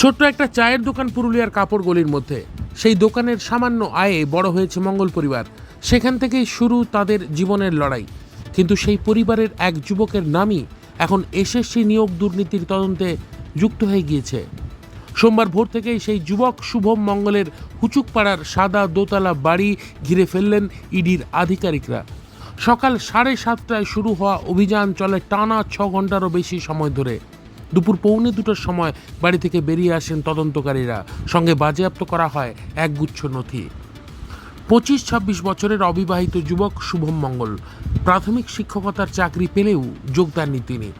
ছোট্ট একটা চায়ের দোকান পুরুলিয়ার কাপড় গলির মধ্যে। সেই দোকানের সামান্য আয়ে বড় হয়েছে মঙ্গল পরিবার। সেখান থেকেই শুরু তাদের জীবনের লড়াই। কিন্তু সেই পরিবারের এক যুবকের নামই এখন এসএসসি নিয়োগ দুর্নীতির তদন্তে যুক্ত হয়ে গিয়েছে। সোমবার ভোর থেকেই সেই যুবক শুভম মঙ্গলের হুচুকপাড়ার সাদা দোতলা বাড়ি ঘিরে ফেললেন ইডির আধিকারিকরা। সকাল সাড়ে সাতটায় শুরু হওয়া অভিযান চলে টানা ছ ঘন্টারও বেশি সময় ধরে। দুপুর পৌনে দুটোর সময় বাড়ি থেকে বেরিয়ে আসেন তদন্তকারীরা। সঙ্গে বাজেয়াপ্ত করা হয় একগুচ্ছ নথি। পঁচিশ ছাব্বিশ বছরের অবিবাহিত যুবক শুভম মঙ্গল প্রাথমিক শিক্ষকতার চাকরি পেলেও যোগদাননি তিনি।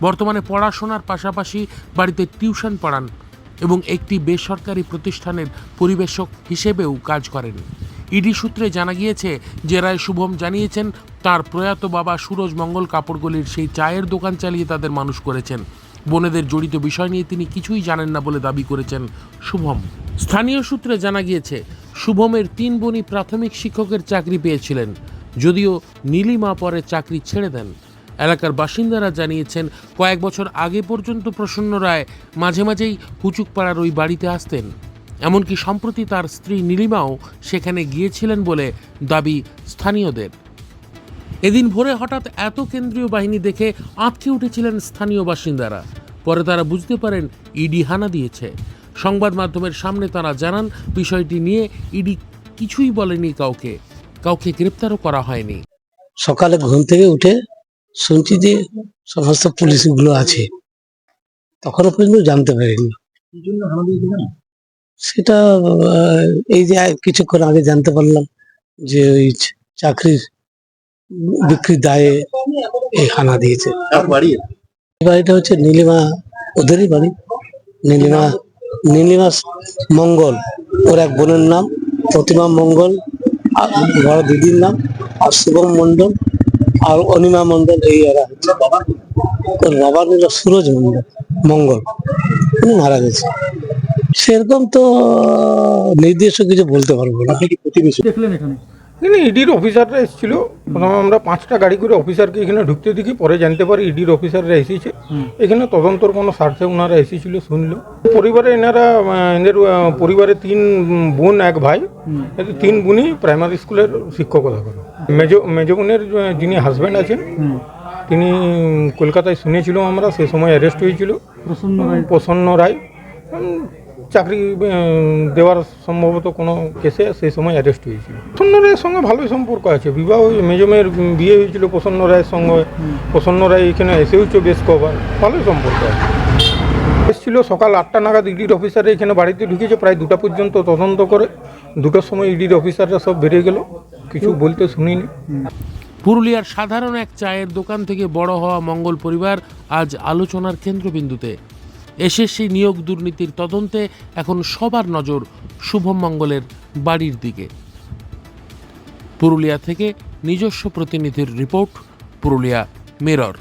বর্তমানে পড়াশোনার পাশাপাশি বাড়িতে টিউশন পড়ান এবং একটি বেসরকারি প্রতিষ্ঠানের পরিবেশক হিসেবেও কাজ করেন। ইডি সূত্রে জানা গিয়েছে জেরায় শুভম জানিয়েছেন, তার প্রয়াত বাবা সুরজ মঙ্গল কাপড়গলির সেই চায়ের দোকান চালিয়ে তাদের মানুষ করেছেন। বোনেদের জড়িত বিষয় নিয়ে তিনি কিছুই জানেন না বলে দাবি করেছেন শুভম। স্থানীয় সূত্রে জানা গিয়েছে, শুভমের তিন বোনই প্রাথমিক শিক্ষকের চাকরি পেয়েছিলেন, যদিও নীলিমা পরে চাকরি ছেড়ে দেন। এলাকার বাসিন্দারা জানিয়েছেন, কয়েক বছর আগে পর্যন্ত প্রসন্ন রায় মাঝে মাঝেই হুচুকপাড়ার ওই বাড়িতে আসতেন। এমনকি সম্প্রতি তার স্ত্রী নীলিমাও সেখানে গিয়েছিলেন বলে দাবি স্থানীয়দের। এদিন ভোরে হঠাৎ এত কেন্দ্রীয় বাহিনী দেখে আঁতকে উঠেছিলেন স্থানীয় বাসিন্দারা। পরে তারা বুঝতে পারেন, ইডি হানা দিয়েছে। সংবাদ মাধ্যমের সামনে তারা জানান, বিষয়টি নিয়ে ইডি কিছুই বলেনি কাউকে। কাউকে গ্রেপ্তারও করা হয়নি। সকালে ঘুম থেকে উঠে শুনছি যে সমস্ত পুলিশগুলো আছে। তখনও পর্যন্ত জানতে পারিনি। সেটা এই যে কিছুক্ষণ আগে জানতে পারলাম যে ওই চাকরির বিক্রির দায়ে এই হানা দিয়েছে। এই বাড়িটা হচ্ছে নীলিমা ওদেরই বাড়ি। নীলিমা নীলিমা মঙ্গল ওর এক বোনের নাম প্রতিমা মঙ্গল আর বড় দিদির নাম আর শুভম মন্ডল আর অনিমা মন্ডল এই এরা হচ্ছে। ওর বাবার সুরজ মন্ডল মঙ্গল। উনি মারা গেছে। সেরকম তো নির্দিষ্ট কিছু বলতে পারব না। দেখলেন এখানে। এখানে ইডির অফিসাররা এসেছিল। প্রথমে আমরা পাঁচটা গাড়ি করে অফিসারকে এখানে ঢুকতে দেখি পরে জানতে পারি ইডির অফিসাররা এসেছে। এখানে তদন্তর কোনো স্বার্থে ওনারা এসেছিল শুনলো। পরিবারে এনারা এদের পরিবারে তিন বোন এক ভাই। তিন বোনই প্রাইমারি স্কুলের শিক্ষকতা করে মেজ মেজ বোনের যিনি হাজব্যান্ড আছেন তিনি কলকাতায় শুনেছিল আমরা সে সময় অ্যারেস্ট হয়েছিল। প্রসন্ন রায়। প্রসন্ন রায়। উম, চাকরি দেওয়ার সম্ভবত কোনো কেসে সেই সময় অ্যারেস্ট হয়েছিল। প্রসন্ন রায়ের সঙ্গে ভালোই সম্পর্ক আছে। বিবাহ মেজমের বিয়ে হয়েছিল প্রসন্ন রায়ের সঙ্গে। প্রসন্ন রায় এখানে এসেওছে বেশ কবার। ভালোই সম্পর্ক আছে। এসেছিল সকাল আটটা নাগাদ ইডির অফিসাররা এখানে বাড়িতে ঢুকেছে প্রায় দুটা পর্যন্ত তদন্ত করে। দুটোর সময় ইডির অফিসাররা সব বেরিয়ে গেল। কিছু বলতে শুনিনি। পুরুলিয়ার সাধারণ এক চায়ের দোকান থেকে বড় হওয়া মঙ্গল পরিবার আজ আলোচনার কেন্দ্রবিন্দুতে। এসএসসি নিয়োগ দুর্নীতির তদন্তে এখন সবার নজর শুভম মঙ্গলের বাড়ির দিকে। পুরুলিয়া থেকে নিজস্ব প্রতিনিধির রিপোর্ট, পুরুলিয়া, মিরর।